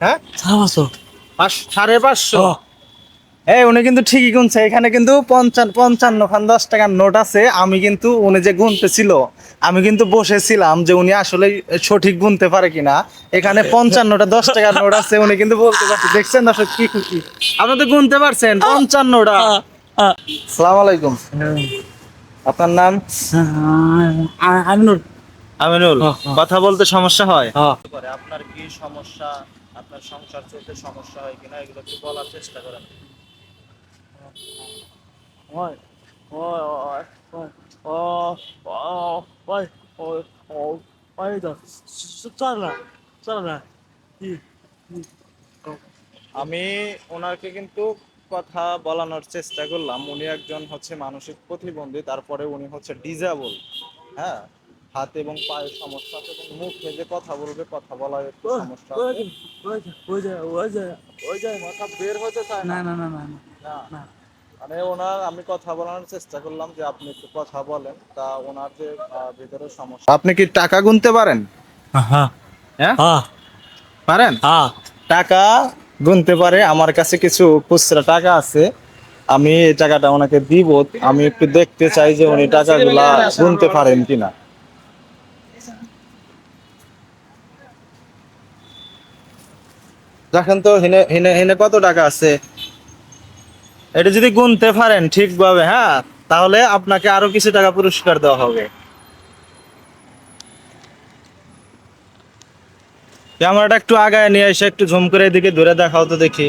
হ্যাঁ? সাড়ে পাঁচশো। পাঁচ সাড়ে পাঁচশো? এই উনি কিন্তু ঠিকই গুনছে। এখানে কিন্তু পঞ্চান্ন পঞ্চান্ন খান দশ টাকার নোট আছে। আমি কিন্তু উনি যে গুনতেছিল আমি কিন্তু বসেছিলাম যে উনি আসলে সঠিক গুনতে পারে কিনা। এখানে পঞ্চান্নটা দশ টাকার নোট আছে। উনি কিন্তু বলতে পারছে দেখছেন দর্শক কি খুশি আপনি তো গুনতে পারছেন পঞ্চান্নটা। সালাম আলাইকুম। আপনার নাম? আমিনুল। আমিনুল। কথা বলতে সমস্যা হয়? হ্যাঁ আপনার কি সমস্যা? আপনার সংসার চলতে সমস্যা হয় কিনা এগুলো একটু বলার চেষ্টা করেন। আমি ওনাকে কিন্তু কথা বলানোর চেষ্টা করলাম। উনি একজন হচ্ছে মানসিক প্রতিবন্ধী তারপরে উনি হচ্ছে ডিজাবল হ্যাঁ? হাত এবং পায়ের সমস্যা আছে এবং মুখে যে কথা বলবে কথা বলার একটু সমস্যা আছে। ওই যে ওই যে ওই যে কথা বের হতে চায় না না না না না মানে ওনার আমি কথা বলার চেষ্টা করলাম যে আপনি একটু কথা বলেন তা ওনার যে ভিতরে সমস্যা। আপনি কি টাকা গুনতে পারেন? হ্যাঁ হ্যাঁ? হ্যাঁ পারেন? হ্যাঁ টাকা গুনতে পারে আমার কাছে কিছু খুচরা টাকা আছে আমি এই টাকাটা ওনাকে দিব আমি একটু দেখতে চাই যে উনি টাকাগুলা গুনতে পারেন কিনা। দেখেন তো, হিনে হিনে হিনে কত টাকা আছে? এটা যদি গুনতে পারেন ঠিকভাবে হ্যাঁ তাহলে আপনাকে আরও কিছু টাকা পুরস্কার দেওয়া হবে। ক্যামেরাটা একটু আগায় নিয়ে এসে একটু ঝুম করে এদিকে ধরে দেখাও তো দেখি।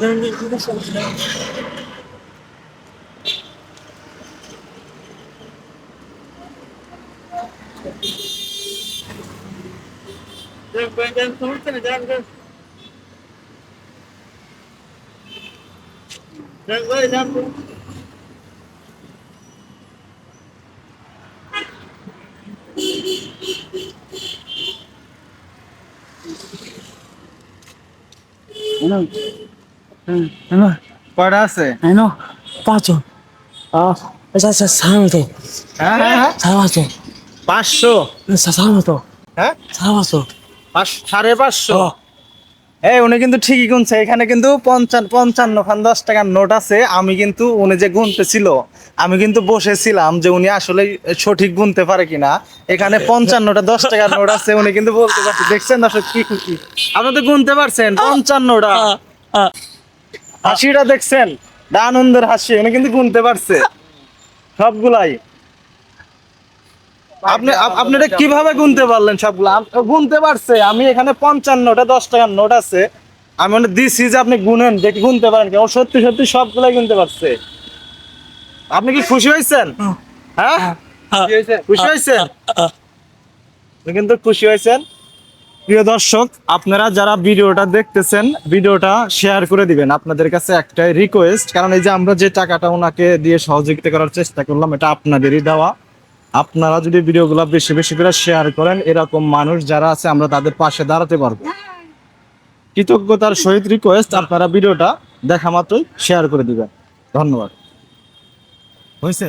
Önde yukarı çalışıyor. Gel ben gel sorsana gel gel. Gel gel gel. Anam. কয়টা আছে? পাঁচশো আহ আচ্ছা আচ্ছা সাড়ে মতো হ্যাঁ সাড়ে পাঁচশো। পাঁচশো? সাড়ে মতো হ্যাঁ? সাড়ে পাঁচশো। পাঁচ সাড়ে পাঁচশো। এই উনি কিন্তু ঠিকই গুনছে। এখানে কিন্তু পঞ্চান্ন পঞ্চান্ন খান দশ টাকার নোট আছে। আমি কিন্তু উনি যে গুনতেছিল আমি কিন্তু বসেছিলাম যে উনি আসলে সঠিক গুনতে পারে কিনা। এখানে পঞ্চান্নটা দশ টাকার নোট আছে। উনি কিন্তু বলতে পারছে দেখছেন দর্শক কি খুশি আপনি তো গুনতে পারছেন পঞ্চান্নটা। হাসিটা দেখছেন? আনন্দের হাসি উনি কিন্তু গুনতে পারছে। সবগুলাই। আপনি আপ- আপনি এটা কীভাবে গুনতে পারলেন সবগুলো? গুনতে পারছে। আমি এখানে পঞ্চান্নটা দশ টাকার নোট আছে। আমি মানে দিছি যে আপনি গুনেন দেখি গুনতে পারেন কি ও সত্যি সত্যি সবগুলাই গুনতে পারছে। আপনি কি খুশি হয়েছেন? হ্যাঁ। আহ, খুশি হয়েছেন? আহ, আপনি কিন্তু খুশি হয়েছেন। প্রিয় দর্শক, আপনারা যারা ভিডিওটা দেখতেছেন, ভিডিওটা শেয়ার করে দিবেন। আপনাদের কাছে একটাই রিকোয়েস্ট কারণ এই যে আমরা যে টাকাটা ওনাকে দিয়ে সহযোগিতা করার চেষ্টা করলাম, এটা আপনাদেরই দেওয়া। আপনারা যদি ভিডিওগুলো বেশি বেশি করে শেয়ার করেন, এরকম মানুষ যারা আছে, আমরা তাদের পাশে দাঁড়াতে পারব। কৃতজ্ঞতার সহিত রিকোয়েস্ট আপনারা ভিডিওটা দেখা মাত্রই শেয়ার করে দিবেন। ধন্যবাদ। হয়েছে?